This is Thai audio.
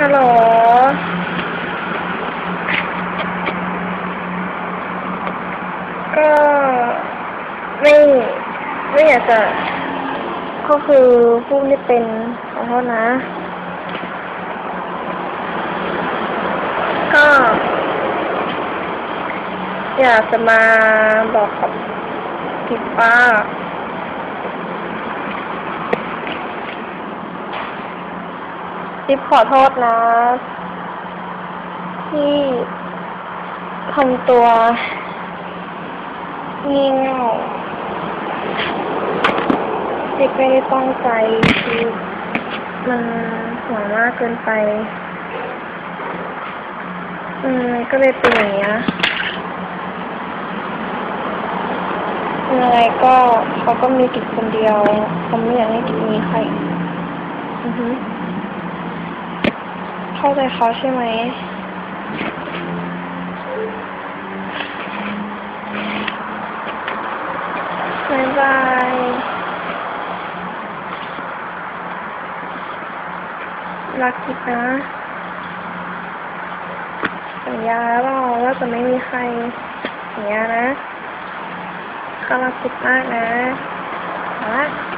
ฮัลโหลก็ไม่ไม่อยากจะ ก็คือพูดไม่เป็นขอโทษนะ ก็ อยากจะมาบอกกับพี่ป้า จิ๊บขอโทษนะ ที่ทำตัวงี่เง่าจิ๊บไม่ได้ตั้งใจคือมันหวังมากเกินไป อืมก็เลยเป็นอย่างเงี้ยยังไงก็เขาก็มีกิจคนเดียวเขาไม่อยากให้กิจมีใคร อือฮึ เข้าใจเขาใช่ไหมบายบายรักกิดนะสัญญาแล้วเราว่าจะไม่มีใครอย่างเงี้ยนะก็รักกิดมากนะรัก